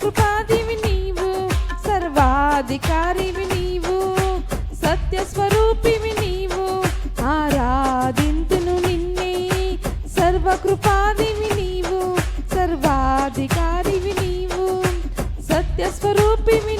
కృపాదివి నీవు సర్వాధికారివి నీవు సత్యస్వరూపివి నీవు ఆరాధింతును నిన్నే. సర్వకృపాదివి నీవు సర్వాధికారివి నీవు సత్యస్వరూపివి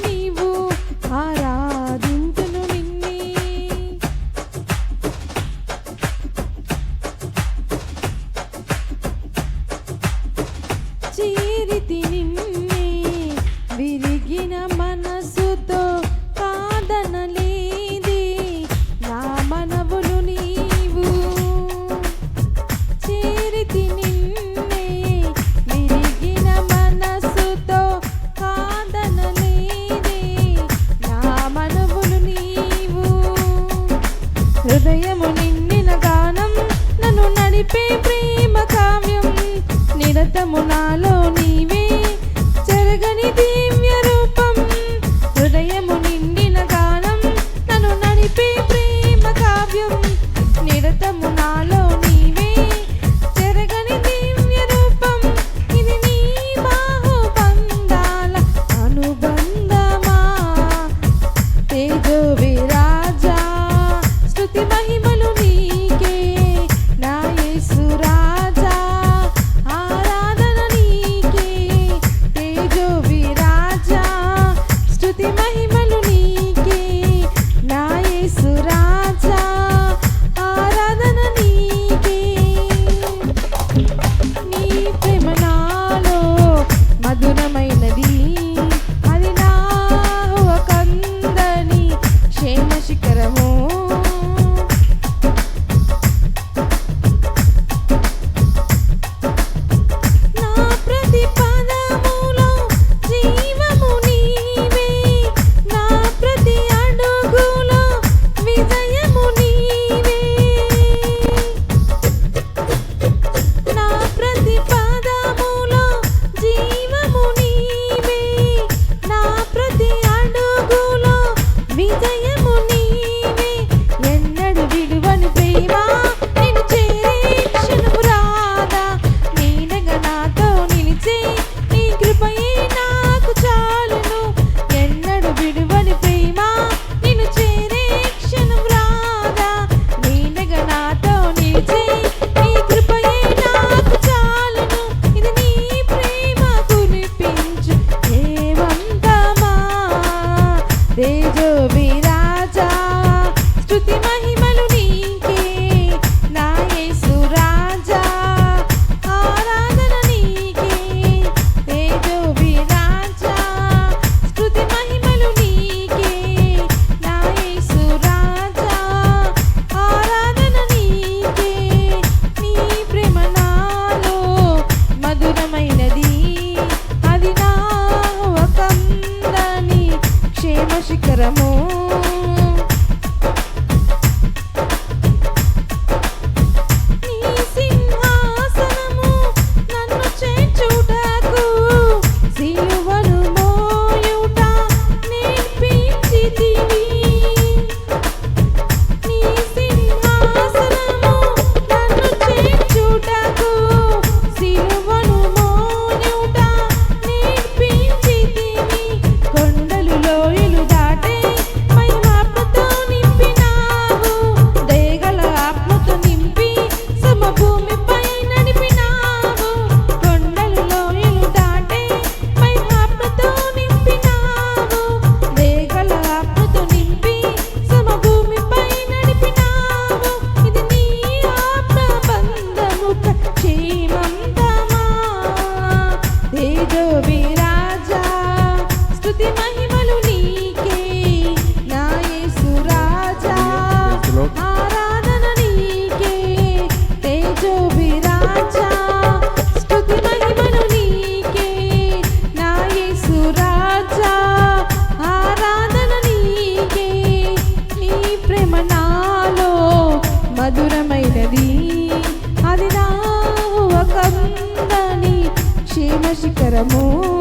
ఆశికరము.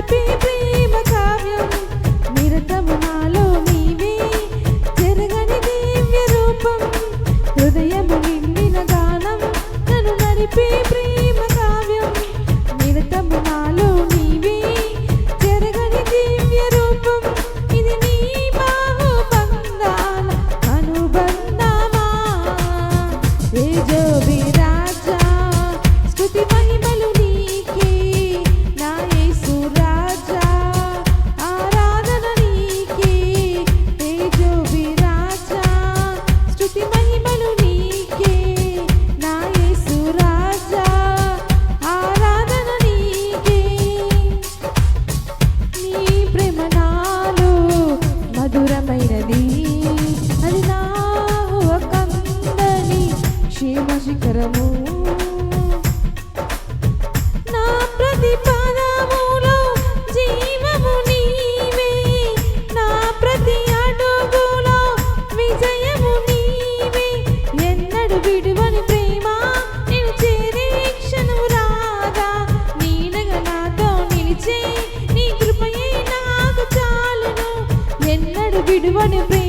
Baby. running free.